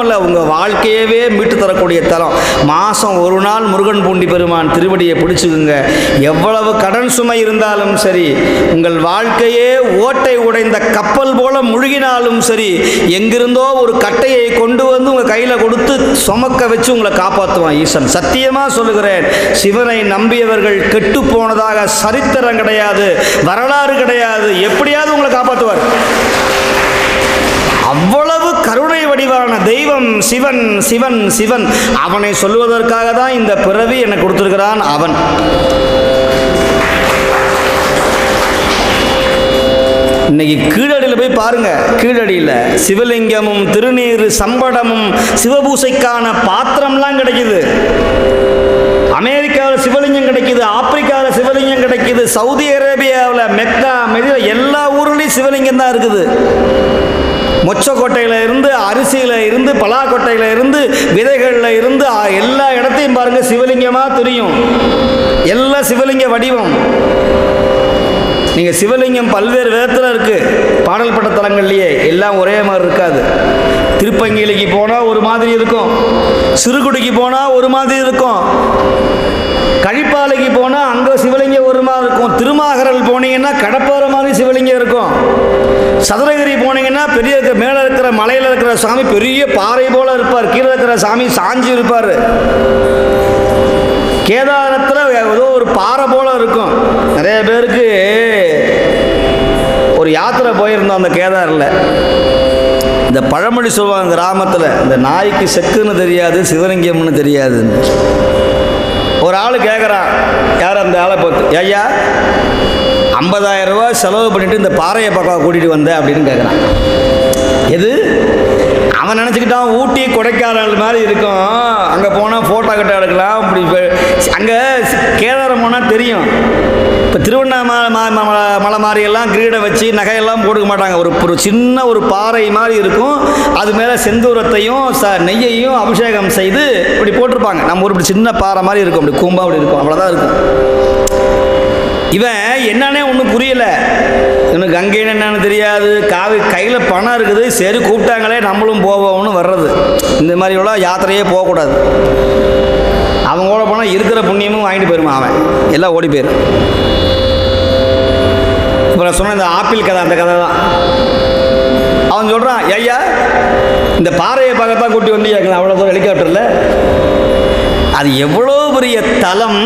மட்டுமல்ல உங்கள் வாழ்க்கையவே மீட்டு தரக்கூடிய தலம். மாதம் ஒரு நாள் முருகன் பூண்டி பெருமான் திருவடியை பிடிச்சுக்குங்க. எவ்வளவு கடன் சுமை இருந்தாலும் சரி உங்கள் வாழ்க்கையே ஓட்டை உடைந்த கப்பல் போல முழுகினாலும் சரி எங்கிருந்தோ ஒரு கட்டையை கொண்டு வந்து உங்கள் கையில் கொடுத்து சுமக்க வச்சு உங்களை காப்பாற்றுவான் ஈசன். சத்தியமாக சொல்லுகிறேன் சிவனை நம்பியவர்கள் கெட்டு போனதாக சரித்திரம் கிடையாது வரலாறு கிடையாது. எப்படியாவது உங்களை காப்பாற்றுவார் வடிவான தெய்வம் சிவன் சிவன் சிவன். அவனை சொல்வதற்காக தான் இந்த பிறவி எனக்கு கொடுத்திருக்கிறான் அவன். இன்னைக்கு கீழடியில் போய் பாருங்க. கீழடியில் சிவலிங்கமும் திருநீர் சம்படமும் சிவபூசைக்கான பாத்திரம்லாம் கிடைக்குது. அமெரிக்காவில் சிவலிங்கம் கிடைக்குது ஆப்பிரிக்காவில் சிவலிங்கம் கிடைக்குது சவுதி அரேபியாவில் மெக்கா மெதில எல்லா ஊர்லேயும் சிவலிங்கம் தான் இருக்குது. மொச்சக்கொட்டையில் இருந்து அரிசியில் இருந்து பலாக்கொட்டையில் இருந்து விதைகளில் இருந்து எல்லா இடத்தையும் பாருங்கள் சிவலிங்கமாக தெரியும். எல்லாம் சிவலிங்க வடிவம். நீங்கள் சிவலிங்கம் பல்வேறு விதத்தில் இருக்குது பாடல் பட்ட தலங்கள்லையே எல்லாம் ஒரே மாதிரி இருக்காது. திருப்பங்கிலிக்கு போனால் ஒரு மாதிரி இருக்கும். சிறுகுடிக்கு போனால் ஒரு மாதிரி இருக்கும். கழிப்பாலைக்கு போனால் அங்கே சிவலிங்கம் ஒரு மாதிரி இருக்கும். திருமாகரல் போனீங்கன்னா கடப்பாறை மாதிரி சிவலிங்கம் இருக்கும். சதுரகிரி போனீங்கன்னா பெரிய இருக்கிற மேலே இருக்கிற மலையில் இருக்கிற சாமி பெரிய பாறை போல இருப்பார். கீழே இருக்கிற சாமி சாஞ்சி இருப்பார். கேதாரத்தில் ஏதோ ஒரு பாறை போல இருக்கும். நிறைய பேருக்கு ஒரு யாத்திரை போயிருந்தோம் அந்த கேதாரில். இந்த பழமொழி சொல்லுவாங்க கிராமத்தில் இந்த நாய்க்கு செக்குன்னு தெரியாது சிவலிங்கம்னு தெரியாதுன்னு. ஒரு ஆள் கேட்குறான் யார் அந்த ஆளை பார்த்து ஐயா? ஐம்பதாயிரம் ரூபா செலவு பண்ணிட்டு இந்த பாறையை பக்கம் கூட்டிகிட்டு வந்தேன் அப்படின்னு கேட்குறான் எது? அவன் நினச்சிக்கிட்டான் ஊட்டி கொடைக்கானல் மாதிரி இருக்கும். அங்கே போனால் ஃபோட்டோ கட்ட எடுக்கலாம். இப்படி அங்கே கேதாரம் போனால் தெரியும். இப்போ திருவண்ணாமலை மா- மலை மலை மாதிரியெல்லாம் கிரீடை வச்சு நகையெல்லாம் போட்டுக்க மாட்டாங்க. ஒரு ஒரு சின்ன ஒரு பாறை மாதிரி இருக்கும். அது மேலே செந்தூரத்தையும் ச நெய்யையும் அபிஷேகம் செய்து இப்படி போட்டிருப்பாங்க. நம்ம ஒரு இப்படி சின்ன பாறை மாதிரி இருக்கும். அப்படி கூம்பா அப்படி இருக்கும். அவ்வளோதான் இருக்கும். இவன் என்னன்னே ஒன்றும் புரியல. இவனுக்கு கங்கைன்னு என்னன்னு தெரியாது. காவி கையில் பணம் இருக்குது. சரி கூப்பிட்டாங்களே நம்மளும் போவோம்னு வர்றது. இந்த மாதிரிலாம் யாத்திரையே போகக்கூடாது. அவங்க கூட போனால் இருக்கிற புண்ணியமும் வாங்கிட்டு போயிருமா அவன். எல்லாம் ஓடி போயிடும் இப்போ நான் சொன்ன இந்த ஆப்பிள் கதை அந்த கதை தான். அவன் சொல்கிறான் ஐயா இந்த பாறையை பார்க்கத்தான் கூட்டி வந்து அவ்வளோ தூரம் ஹெலிகாப்டரில் அது எவ்வளோ பெரிய தலம்